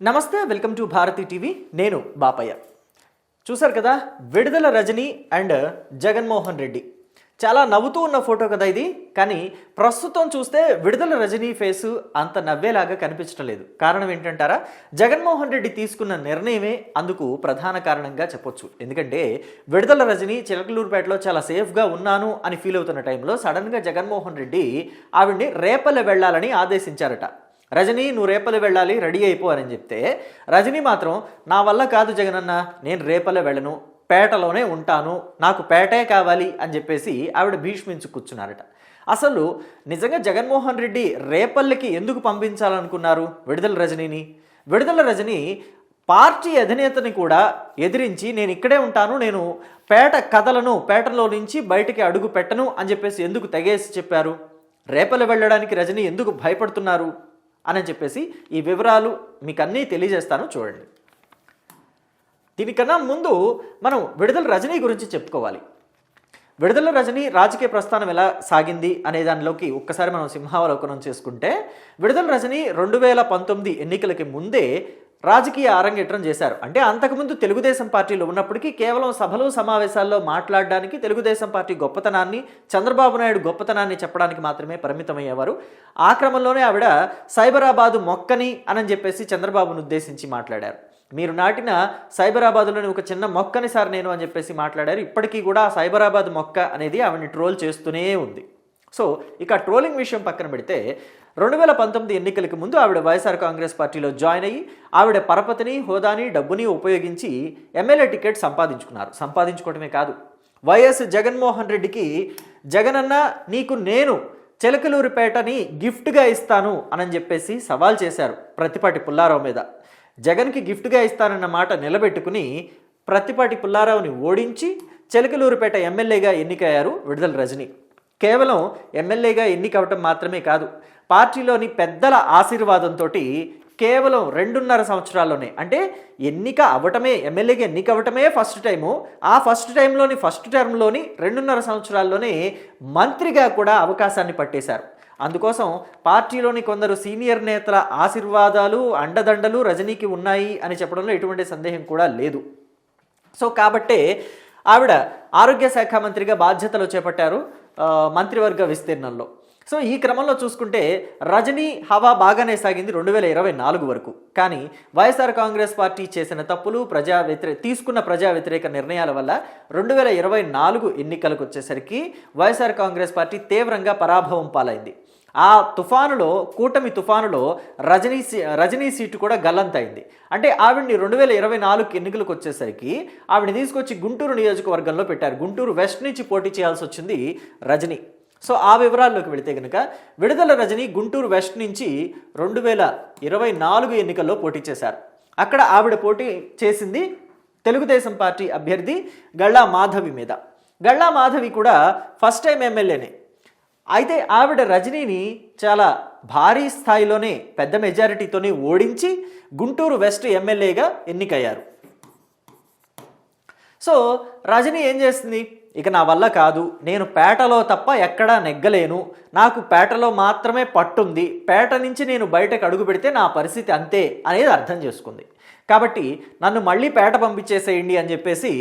నమస్తే welcome to Bharati TV. నేను బాపయ్య. చూసారు కదా విడుదల రజని అండ్ జగన్మోహన్ రెడ్డి. చాలా నవ్వుతూ ఉన్న ఫోటో కదా ఇది కానీ ప్రస్తుతం చూస్తే విడుదల రజనీ ఫేసు అంత నవ్వేలాగా కనిపించడం లేదు. కారణం ఏంటంటారా? జగన్మోహన్ రెడ్డి తీసుకున్న నిర్ణయమే అందుకు ప్రధాన కారణంగా చెప్పొచ్చు. ఎందుకంటే విడుదల రజనీ చిలకలూరుపేటలో చాలా సేఫ్గా ఉన్నాను అని ఫీల్ అవుతున్న టైంలో సడన్గా జగన్మోహన్ రెడ్డి ఆవిడ్ని రేపల్లె వెళ్ళాలని ఆదేశించారట. రజనీ నువ్వు రేపలే వెళ్ళాలి రెడీ అయిపో అని చెప్తే రజనీ మాత్రం నా వల్ల కాదు జగనన్న నేను రేపలే వెళ్ళను పేటలోనే ఉంటాను నాకు పేటే కావాలి అని చెప్పేసి ఆవిడ భీష్మించి కూర్చున్నారట. అసలు నిజంగా జగన్మోహన్ రెడ్డి రేపల్లెకి ఎందుకు పంపించాలనుకున్నారు విడుదల రజనీని? విడుదల రజని పార్టీ అధినేతని కూడా ఎదిరించి నేను ఇక్కడే ఉంటాను నేను పేట కథలను పేటలో నుంచి బయటికి అడుగు పెట్టను అని చెప్పేసి ఎందుకు తెగేసి చెప్పారు? రేపల వెళ్ళడానికి రజని ఎందుకు భయపడుతున్నారు? అని చెప్పేసి ఈ వివరాలు మీకు అన్నీ తెలియజేస్తాను చూడండి. దీనికన్నా ముందు మనం విడుదల రజనీ గురించి చెప్పుకోవాలి. విడుదల రజని రాజకీయ ప్రస్థానం ఎలా సాగింది అనే దానిలోకి ఒక్కసారి మనం సింహావలోకనం చేసుకుంటే విడుదల రజని రెండు వేల పంతొమ్మిది ఎన్నికలకి ముందే రాజకీయ అరంగేట్రం చేశారు. అంటే అంతకుముందు తెలుగుదేశం పార్టీలో ఉన్నప్పటికీ కేవలం సభలు సమావేశాల్లో మాట్లాడడానికి తెలుగుదేశం పార్టీ గొప్పతనాన్ని చంద్రబాబు నాయుడు గొప్పతనాన్ని చెప్పడానికి మాత్రమే పరిమితమయ్యేవారు. ఆ క్రమంలోనే ఆవిడ సైబరాబాదు మొక్కని అని చెప్పేసి చంద్రబాబును ఉద్దేశించి మాట్లాడారు. మీరు నాటిన సైబరాబాద్లోని ఒక చిన్న మొక్కని సార్ నేను అని చెప్పేసి మాట్లాడారు. ఇప్పటికీ కూడా ఆ సైబరాబాద్ మొక్క అనేది ఆవిడని ట్రోల్ చేస్తూనే ఉంది. సో ఇక ట్రోలింగ్ విషయం పక్కన పెడితే రెండు వేల పంతొమ్మిది ఎన్నికలకు ముందు ఆవిడ వైఎస్ఆర్ కాంగ్రెస్ పార్టీలో జాయిన్ అయ్యి ఆవిడ పరపతిని హోదాని డబ్బుని ఉపయోగించి ఎమ్మెల్యే టికెట్ సంపాదించుకున్నారు. సంపాదించుకోవడమే కాదు. వైఎస్ జగన్మోహన్ రెడ్డికి జగనన్న నీకు నేను చిలకలూరిపేటని గిఫ్ట్గా ఇస్తాను అని చెప్పేసి సవాల్ చేశారు ప్రతిపాటి పుల్లారావు మీద. జగన్కి గిఫ్ట్గా ఇస్తానన్న మాట నిలబెట్టుకుని ప్రతిపాటి పుల్లారావుని ఓడించి చిలకలూరుపేట ఎమ్మెల్యేగా ఎన్నికయ్యారు విడుదల రజని. కేవలం ఎమ్మెల్యేగా ఎన్నికవటం మాత్రమే కాదు పార్టీలోని పెద్దల ఆశీర్వాదంతో కేవలం రెండున్నర సంవత్సరాల్లోనే అంటే ఎన్నిక అవ్వటమే ఎమ్మెల్యేగా ఎన్నిక అవ్వటమే ఫస్ట్ టైము. ఆ ఫస్ట్ టైంలోని ఫస్ట్ టర్మ్లోని రెండున్నర సంవత్సరాల్లోనే మంత్రిగా కూడా అవకాశాన్ని పట్టేశారు. అందుకోసం పార్టీలోని కొందరు సీనియర్ నేతల ఆశీర్వాదాలు అండదండలు రజనీకి ఉన్నాయి అని చెప్పడంలో ఎటువంటి సందేహం కూడా లేదు. సో కాబట్టే ఆవిడ ఆరోగ్య శాఖ మంత్రిగా బాధ్యతలు చేపట్టారు మంత్రివర్గ విస్తీర్ణంలో. సో ఈ క్రమంలో చూసుకుంటే రజనీ హవా బాగానే సాగింది రెండు వేల ఇరవై నాలుగు వరకు. కానీ వైఎస్ఆర్ కాంగ్రెస్ పార్టీ చేసిన తప్పులు ప్రజా వ్యతిరేక తీసుకున్న ప్రజా వ్యతిరేక నిర్ణయాల వల్ల రెండు వేల ఇరవై నాలుగు ఎన్నికలకు వచ్చేసరికి వైఎస్ఆర్ కాంగ్రెస్ పార్టీ తీవ్రంగా పరాభవం పాలైంది. ఆ తుఫానులో కూటమి తుఫానులో రజనీ సీ రజనీ సీటు కూడా గల్లంతైంది అంటే ఆవిడ్ని రెండు వేల ఇరవై నాలుగు ఎన్నికలకు వచ్చేసరికి ఆవిడని తీసుకొచ్చి గుంటూరు నియోజకవర్గంలో పెట్టారు. గుంటూరు వెస్ట్ నుంచి పోటీ చేయాల్సి వచ్చింది రజనీ. సో ఆ వివరాల్లోకి వెళితే కనుక విడుదల రజని గుంటూరు వెస్ట్ నుంచి రెండు వేల ఇరవై నాలుగు ఎన్నికల్లో పోటీ చేశారు. అక్కడ ఆవిడ పోటీ చేసింది తెలుగుదేశం పార్టీ అభ్యర్థి గళ్ళా మాధవి మీద. గళ్ళా మాధవి కూడా ఫస్ట్ టైం ఎమ్మెల్యేనే. అయితే ఆవిడ రజనీని చాలా భారీ స్థాయిలోనే పెద్ద మెజారిటీతోనే ఓడించి గుంటూరు వెస్ట్ ఎమ్మెల్యేగా ఎన్నికయ్యారు. సో రజని ఏం చేస్తుంది? ఇక నా వల్ల కాదు. నేను పేటలో తప్ప ఎక్కడా నెగ్గలేను. నాకు పేటలో మాత్రమే పట్టుంది. పేట నుంచి నేను బయటకు అడుగు పెడితే నా పరిస్థితి అంతే అనేది అర్థం చేసుకుంది. కాబట్టి నన్ను మళ్ళీ పేట పంపించేసేయండి అని చెప్పేసి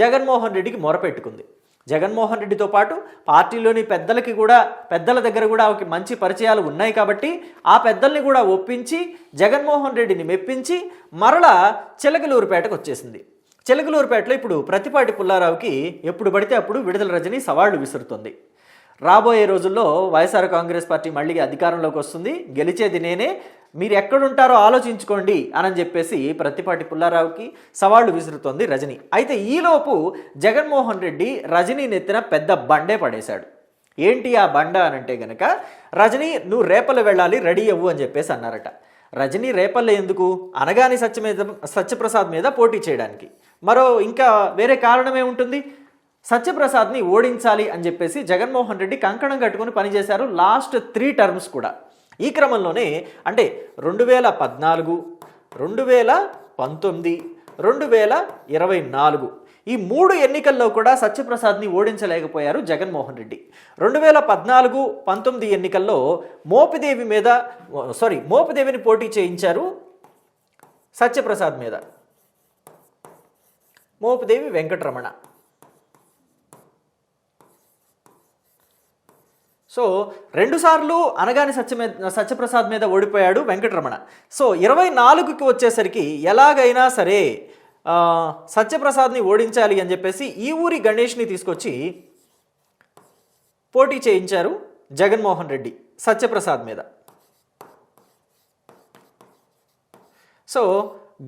జగన్మోహన్ రెడ్డికి మొరపెట్టుకుంది. జగన్మోహన్ రెడ్డితో పాటు పార్టీలోని పెద్దలకి కూడా పెద్దల దగ్గర కూడా ఒక మంచి పరిచయాలు ఉన్నాయి కాబట్టి ఆ పెద్దల్ని కూడా ఒప్పించి జగన్మోహన్ రెడ్డిని మెప్పించి మరలా చిలకలూరుపేటకు వచ్చేసింది. చిలకలూరుపేటలో ఇప్పుడు ప్రతిపాటి పుల్లారావుకి ఎప్పుడు పడితే అప్పుడు విడుదల రజని సవాళ్ళు విసురుతుంది. రాబోయే రోజుల్లో వైఎస్ఆర్ కాంగ్రెస్ పార్టీ మళ్ళీ అధికారంలోకి వస్తుంది. గెలిచేది నేనే. మీరు ఎక్కడుంటారో ఆలోచించుకోండి అని చెప్పేసి ప్రతిపాటి పుల్లారావుకి సవాళ్ళు విసురుతోంది రజని. అయితే ఈలోపు జగన్మోహన్ రెడ్డి రజనీ నెత్తిన పెద్ద బండే పడేశాడు. ఏంటి ఆ బండ అని అంటే గనక రజనీ నువ్వు రేపలు వెళ్ళాలి రెడీ అవ్వు అని చెప్పేసి అన్నారట. రజనీ రేపల్లె ఎందుకు? అనగాని సత్య మీద సత్యప్రసాద్ మీద పోటీ చేయడానికి. మరో ఇంకా వేరే కారణమే ఉంటుంది సత్యప్రసాద్ని ఓడించాలి అని చెప్పేసి జగన్మోహన్ రెడ్డి కంకణం కట్టుకొని పనిచేశారు లాస్ట్ త్రీ టర్మ్స్ కూడా. ఈ క్రమంలోనే అంటే రెండు వేల పద్నాలుగు రెండు వేల పంతొమ్మిది రెండు వేల ఇరవై నాలుగు ఈ మూడు ఎన్నికల్లో కూడా సత్యప్రసాద్ని ఓడించలేకపోయారు జగన్మోహన్ రెడ్డి. రెండు వేల పద్నాలుగు పంతొమ్మిది ఎన్నికల్లో మోపిదేవి మీద సారీ మోపిదేవిని పోటీ చేయించారు సత్యప్రసాద్ మీద. మోపిదేవి వెంకటరమణ. సో రెండుసార్లు అనగాని సత్యమే సత్యప్రసాద్ మీద ఓడిపోయాడు వెంకటరమణ. సో ఇరవై నాలుగుకి వచ్చేసరికి ఎలాగైనా సరే సత్యప్రసాద్ని ఓడించాలి అని చెప్పేసి ఈ ఊరి గణేష్ని తీసుకొచ్చి పోటీ చేయించారు జగన్మోహన్ రెడ్డి సత్యప్రసాద్ మీద. సో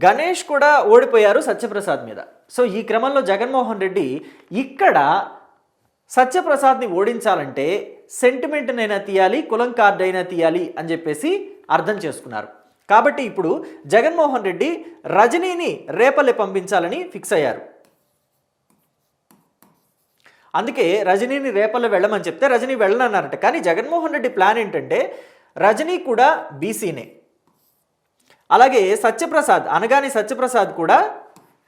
గణేష్ కూడా ఓడిపోయారు సత్యప్రసాద్ మీద. సో ఈ క్రమంలో జగన్మోహన్ రెడ్డి ఇక్కడ సత్యప్రసాద్ని ఓడించాలంటే సెంటిమెంట్నైనా తీయాలి కులం కార్డు అయినా తీయాలి అని చెప్పేసి అర్థం చేసుకున్నారు. కాబట్టి ఇప్పుడు జగన్మోహన్ రెడ్డి రజనీని రేపల్లె పంపించాలని ఫిక్స్ అయ్యారు. అందుకే రజనీని రేపల్లె వెళ్ళమని చెప్తే రజనీ వెళ్ళనన్నారట. కానీ జగన్మోహన్ రెడ్డి ప్లాన్ ఏంటంటే రజనీ కూడా బీసీనే. అలాగే సత్యప్రసాద్ అనగాని సత్యప్రసాద్ కూడా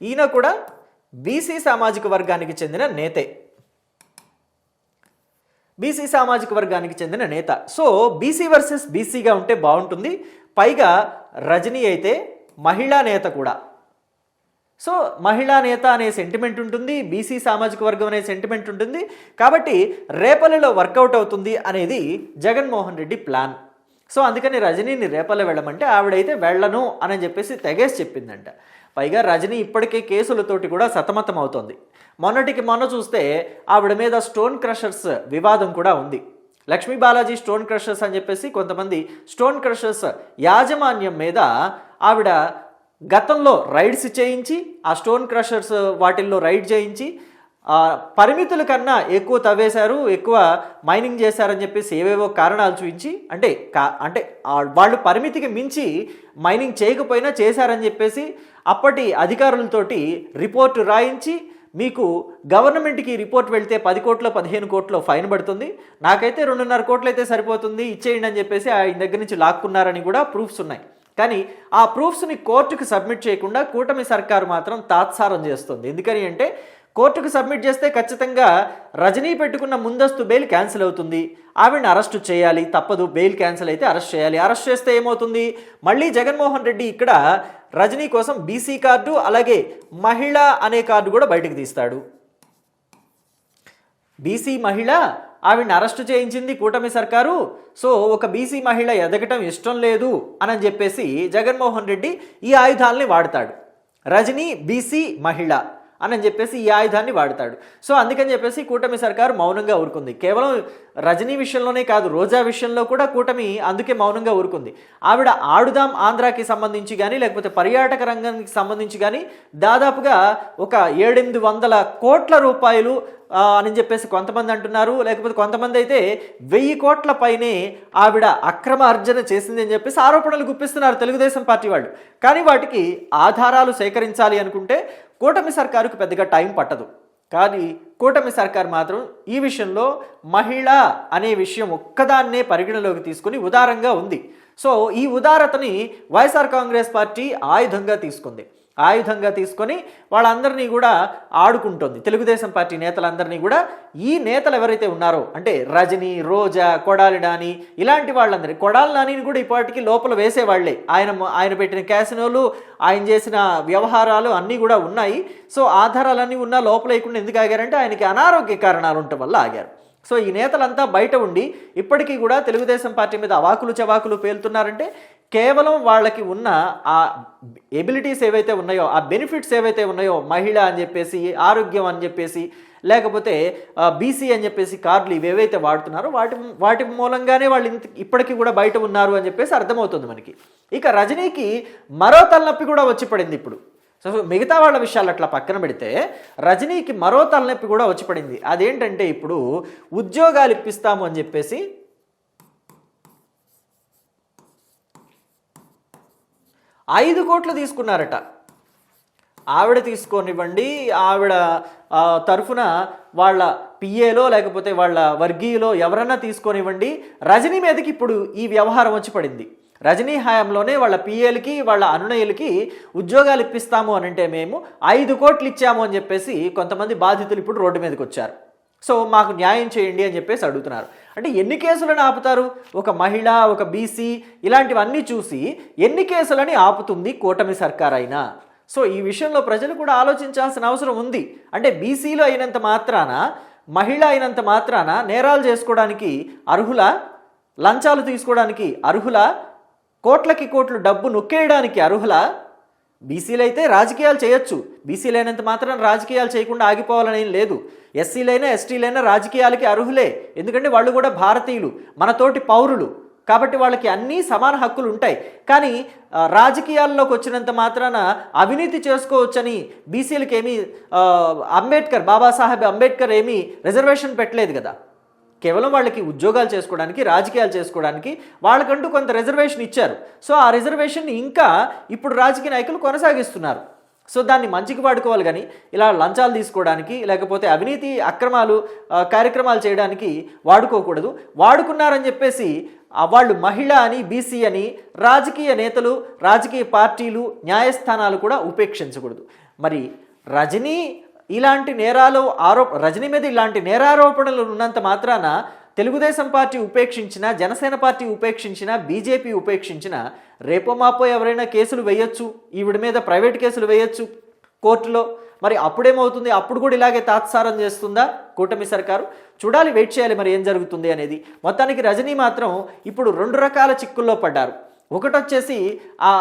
ఈయన కూడా బీసీ సామాజిక వర్గానికి చెందిన నేతే. బీసీ సామాజిక వర్గానికి చెందిన నేత. సో బీసీ వర్సెస్ బీసీగా ఉంటే బాగుంటుంది. పైగా రజనీ అయితే మహిళా నేత కూడా. సో మహిళా నేత అనే సెంటిమెంట్ ఉంటుంది బీసీ సామాజిక వర్గం అనే సెంటిమెంట్ ఉంటుంది. కాబట్టి రేపల్లెలో వర్కౌట్ అవుతుంది అనేది జగన్మోహన్ రెడ్డి ప్లాన్ సో అందుకని రజనీని రేపల్లె వెళ్ళమంటే ఆవిడైతే వెళ్ళను అని చెప్పేసి తెగేసి చెప్పిందంట. పైగా రజనీ ఇప్పటికే కేసులతోటి కూడా సతమతం అవుతోంది మొన్నటికి మొన్న చూస్తే ఆవిడ మీద స్టోన్ క్రషర్స్ వివాదం కూడా ఉంది. లక్ష్మీ బాలాజీ స్టోన్ క్రషర్స్ అని చెప్పేసి కొంతమంది స్టోన్ క్రషర్స్ యాజమాన్యం మీద ఆవిడ గతంలో రైడ్స్ చేయించి ఆ స్టోన్ క్రషర్స్ వాటిల్లో రైడ్ చేయించి పరిమితుల కన్నా ఎక్కువ తవ్వేశారు ఎక్కువ మైనింగ్ చేశారని చెప్పేసి ఏవేవో కారణాలు చూపించి అంటే కా అంటే వాళ్ళు పరిమితికి మించి మైనింగ్ చేయకపోయినా చేశారని చెప్పేసి అప్పటి అధికారులతోటి రిపోర్టు రాయించి మీకు గవర్నమెంట్కి రిపోర్ట్ వెళ్తే పది కోట్ల పదిహేను కోట్లో ఫైన్ పడుతుంది. నాకైతే రెండున్నర కోట్లు అయితే సరిపోతుంది ఇచ్చేయండి అని చెప్పేసి ఆయన దగ్గర నుంచి లాక్కున్నారని కూడా ప్రూఫ్స్ ఉన్నాయి. కానీ ఆ ప్రూఫ్స్ని కోర్టుకు సబ్మిట్ చేయకుండా కూటమి సర్కారు మాత్రం తాత్సారం చేస్తుంది. ఎందుకని అంటే కోర్టుకు సబ్మిట్ చేస్తే ఖచ్చితంగా రజనీ పెట్టుకున్న ముందస్తు బెయిల్ క్యాన్సిల్ అవుతుంది. ఆవిడని అరెస్టు చేయాలి తప్పదు. బెయిల్ క్యాన్సిల్ అయితే అరెస్ట్ చేయాలి. అరెస్ట్ చేస్తే ఏమవుతుంది? మళ్ళీ జగన్మోహన్ రెడ్డి ఇక్కడ రజనీ కోసం బీసీ కార్డు అలాగే మహిళ అనే కార్డు కూడా బయటకు తీస్తాడు. బీసీ మహిళ ఆవిడని అరెస్టు చేయించింది కూటమి సర్కారు. సో ఒక బీసీ మహిళ ఎదగటం ఇష్టం లేదు అని చెప్పేసి జగన్మోహన్ రెడ్డి ఈ ఆయుధాలని వాడతాడు. రజనీ బీసీ మహిళ. అని చెప్పేసి ఈ ఆయుధాన్ని వాడతాడు. సో అందుకని చెప్పేసి కూటమి సర్కారు మౌనంగా ఊరుకుంది. కేవలం రజనీ విషయంలోనే కాదు రోజా విషయంలో కూడా కూటమి అందుకే మౌనంగా ఊరుకుంది. ఆవిడ ఆడుదాం ఆంధ్రాకి సంబంధించి కానీ లేకపోతే పర్యాటక రంగానికి సంబంధించి కానీ దాదాపుగా ఒక ఏడెనిమిది వందల కోట్ల రూపాయలు అని చెప్పేసి కొంతమంది అంటున్నారు. లేకపోతే కొంతమంది అయితే వెయ్యి కోట్ల పైనే ఆవిడ అక్రమ అర్జన చేసింది అని చెప్పేసి ఆరోపణలు గుప్పిస్తున్నారు తెలుగుదేశం పార్టీ వాళ్ళు. కానీ వాటికి ఆధారాలు సేకరించాలి అనుకుంటే కూటమి సర్కారుకు పెద్దగా టైం పట్టదు. కానీ కూటమి సర్కార్ మాత్రం ఈ విషయంలో మహిళ అనే విషయం ఒక్కదాన్నే పరిగణలోకి తీసుకుని ఉదారంగా ఉంది. సో ఈ ఉదారతని వైఎస్ఆర్ కాంగ్రెస్ పార్టీ ఆయుధంగా తీసుకుంది. ఆయుధంగా తీసుకొని వాళ్ళందరినీ కూడా ఆడుకుంటుంది. తెలుగుదేశం పార్టీ నేతలందరినీ కూడా ఈ నేతలు ఎవరైతే ఉన్నారో అంటే రజని రోజా కొడాలిడాని ఇలాంటి వాళ్ళందరి కొడాలి నానిని కూడా ఇప్పటికీ లోపల వేసేవాళ్ళే. ఆయన ఆయన పెట్టిన క్యాసినోలు ఆయన చేసిన వ్యవహారాలు అన్నీ కూడా ఉన్నాయి. సో ఆధారాలన్నీ ఉన్నా లోపల వేయకుండా ఎందుకు ఆగారంటే ఆయనకి అనారోగ్య కారణాలు ఉండటం వల్ల ఆగారు. సో ఈ నేతలంతా బయట ఉండి ఇప్పటికీ కూడా తెలుగుదేశం పార్టీ మీద అవాకులు చవాకులు పేలుతున్నారంటే కేవలం వాళ్ళకి ఉన్న ఆ ఎబిలిటీస్ ఏవైతే ఉన్నాయో ఆ బెనిఫిట్స్ ఏవైతే ఉన్నాయో మహిళ అని చెప్పేసి ఆరోగ్యం అని చెప్పేసి లేకపోతే బీసీ అని చెప్పేసి కార్డులు ఇవేవైతే వాడుతున్నారో వాటి వాటి మూలంగానే వాళ్ళు ఇంత ఇప్పటికీ కూడా బయట ఉన్నారు అని చెప్పేసి అర్థమవుతుంది మనకి. ఇక రజనీకి మరో తలనొప్పి కూడా వచ్చి పడింది ఇప్పుడు. సో మిగతా వాళ్ళ విషయాలు అట్లా పక్కన పెడితే రజనీకి మరో తలనొప్పి కూడా వచ్చి పడింది. అదేంటంటే ఇప్పుడు ఉద్యోగాలు ఇప్పిస్తాము అని చెప్పేసి ఐదు కోట్లు తీసుకున్నారట. ఆవిడ తీసుకొనివ్వండి ఆవిడ తరఫున వాళ్ళ పిఏలో లేకపోతే వాళ్ళ వర్గీయులో ఎవరన్నా తీసుకొనివ్వండి. రజనీ మీదకి ఇప్పుడు ఈ వ్యవహారం వచ్చి పడింది. రజనీ హయాంలోనే వాళ్ళ పిఏలకి వాళ్ళ అనునయులకి ఉద్యోగాలు ఇప్పిస్తాము అని అంటే మేము ఐదు కోట్లు ఇచ్చాము అని చెప్పేసి కొంతమంది బాధితులు ఇప్పుడు రోడ్డు మీదకి వచ్చారు. సో మాకు న్యాయం చేయండి అని చెప్పేసి అడుగుతున్నారు. అంటే ఎన్ని కేసులను ఆపుతారు? ఒక మహిళ ఒక బీసీ ఇలాంటివన్నీ చూసి ఎన్ని కేసులని ఆపుతుంది కూటమి సర్కార్ అయినా? సో ఈ విషయంలో ప్రజలు కూడా ఆలోచించాల్సిన అవసరం ఉంది. అంటే బీసీలో అయినంత మాత్రాన మహిళ అయినంత మాత్రాన నేరాలు చేసుకోవడానికి అర్హుల? లంచాలు తీసుకోవడానికి అర్హుల? కోట్లకి కోట్లు డబ్బు నొక్కేయడానికి అర్హుల? బీసీలు అయితే రాజకీయాలు చేయొచ్చు. బీసీలు అయినంత మాత్రం రాజకీయాలు చేయకుండా ఆగిపోవాలని లేదు. ఎస్సీలైనా ఎస్టీలైనా రాజకీయాలకి అర్హులే. ఎందుకంటే వాళ్ళు కూడా భారతీయులు మనతోటి పౌరులు. కాబట్టి వాళ్ళకి అన్నీ సమాన హక్కులు ఉంటాయి. కానీ రాజకీయాల్లోకి వచ్చినంత మాత్రాన అవినీతి చేసుకోవచ్చని బీసీలకి ఏమీ అంబేద్కర్ బాబాసాహెబ్ అంబేద్కర్ ఏమీ రిజర్వేషన్ పెట్టలేదు కదా. కేవలం వాళ్ళకి ఉద్యోగాలు చేసుకోవడానికి రాజకీయాలు చేసుకోవడానికి వాళ్ళకంటూ కొంత రిజర్వేషన్ ఇచ్చారు. సో ఆ రిజర్వేషన్ని ఇంకా ఇప్పుడు రాజకీయ నాయకులు కొనసాగిస్తున్నారు. సో దాన్ని మంచికి వాడుకోవాలి కానీ ఇలా లంచాలు తీసుకోవడానికి లేకపోతే అవినీతి అక్రమాలు కార్యక్రమాలు చేయడానికి వాడుకోకూడదు. వాడుకున్నారని చెప్పేసి వాళ్ళు మహిళ అని బీసీ అని రాజకీయ నేతలు రాజకీయ పార్టీలు న్యాయస్థానాలు కూడా ఉపేక్షించకూడదు. మరి రజనీ ఇలాంటి నేరాలు ఆరో రజనీ మీద ఇలాంటి నేరారోపణలు ఉన్నంత మాత్రాన తెలుగుదేశం పార్టీ ఉపేక్షించిన జనసేన పార్టీ ఉపేక్షించిన బీజేపీ ఉపేక్షించిన రేపో మాపో ఎవరైనా కేసులు వేయొచ్చు ఈవిడ మీద ప్రైవేట్ కేసులు వేయొచ్చు కోర్టులో. మరి అప్పుడేమవుతుంది? అప్పుడు కూడా ఇలాగే తాత్సారం చేస్తుందా కూటమి సర్కారు? చూడాలి వెయిట్ చేయాలి మరి ఏం జరుగుతుంది అనేది. మొత్తానికి రజనీ మాత్రం ఇప్పుడు రెండు రకాల చిక్కుల్లో పడ్డారు. ఒకటొచ్చేసి ఆ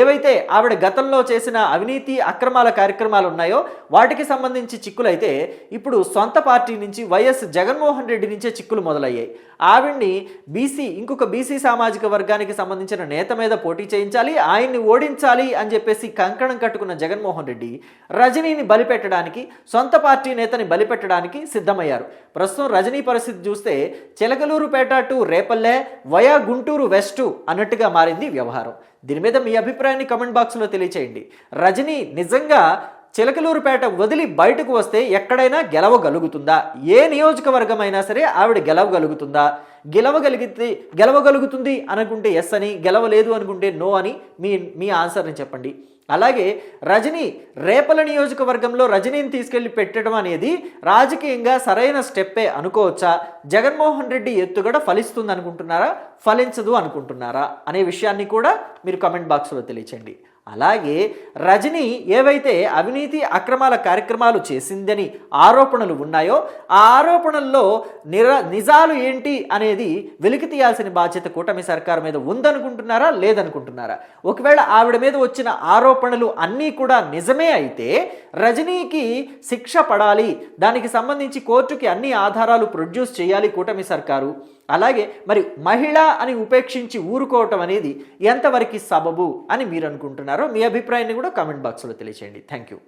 ఏవైతే ఆవిడ గతంలో చేసిన అవినీతి అక్రమాల కార్యక్రమాలు ఉన్నాయో వాటికి సంబంధించి చిక్కులైతే ఇప్పుడు సొంత పార్టీ నుంచి వైఎస్ జగన్మోహన్ రెడ్డి నుంచే చిక్కులు మొదలయ్యాయి. ఆవిడ్ని బీసీ ఇంకొక బీసీ సామాజిక వర్గానికి సంబంధించిన నేత మీద పోటీ చేయించాలి ఆయన్ని ఓడించాలి అని చెప్పేసి కంకణం కట్టుకున్న జగన్మోహన్ రెడ్డి రజనీని బలిపెట్టడానికి సొంత పార్టీ నేతని బలిపెట్టడానికి సిద్ధమయ్యారు. ప్రస్తుతం రజనీ పరిస్థితి చూస్తే Chilakaluripet to Repalle via Guntur west అన్నట్టుగా మారింది వ్యవహారం. దీని మీద మీ అభిప్రాయాన్ని కమెంట్ బాక్స్లో తెలియచేయండి. రజనీ నిజంగా చిలకలూరుపేట వదిలి బయటకు వస్తే ఎక్కడైనా గెలవగలుగుతుందా? ఏ నియోజకవర్గం అయినా సరే ఆవిడ గెలవగలుగుతుందా? గెలవగలిగితే గెలవగలుగుతుంది అనుకుంటే ఎస్ అని గెలవలేదు అనుకుంటే నో అని మీ మీ ఆన్సర్ని చెప్పండి. అలాగే రజనీ రేపల నియోజకవర్గంలో రజనీని తీసుకెళ్ళి పెట్టడం అనేది రాజకీయంగా సరైన స్టెప్పే అనుకోవచ్చా? జగన్మోహన్ రెడ్డి ఎత్తుగడ ఫలిస్తుంది అనుకుంటున్నారా ఫలించదు అనుకుంటున్నారా? అనే విషయాన్ని కూడా మీరు కమెంట్ బాక్స్లో తెలియచేయండి. అలాగే రజనీ ఏవైతే అవినీతి అక్రమాల కార్యక్రమాలు చేసిందని ఆరోపణలు ఉన్నాయో ఆ ఆరోపణల్లో నిర నిజాలు ఏంటి అనేది వెలికి తీయాల్సిన బాధ్యత కూటమి సర్కారు మీద ఉందనుకుంటున్నారా లేదనుకుంటున్నారా? ఒకవేళ ఆవిడ మీద వచ్చిన ఆరోపణలు అన్నీ కూడా నిజమే అయితే రజనీకి శిక్ష పడాలి దానికి సంబంధించి కోర్టుకి అన్ని ఆధారాలు ప్రొడ్యూస్ చేయాలి కూటమి సర్కారు. అలాగే మరి మహిళ అని ఉపేక్షించి ఊరుకోవటం అనేది ఎంతవరకు సబబు అని మీరు అనుకుంటున్నారో మీ అభిప్రాయాన్ని కూడా కామెంట్ బాక్స్లో తెలియచేయండి. Thank you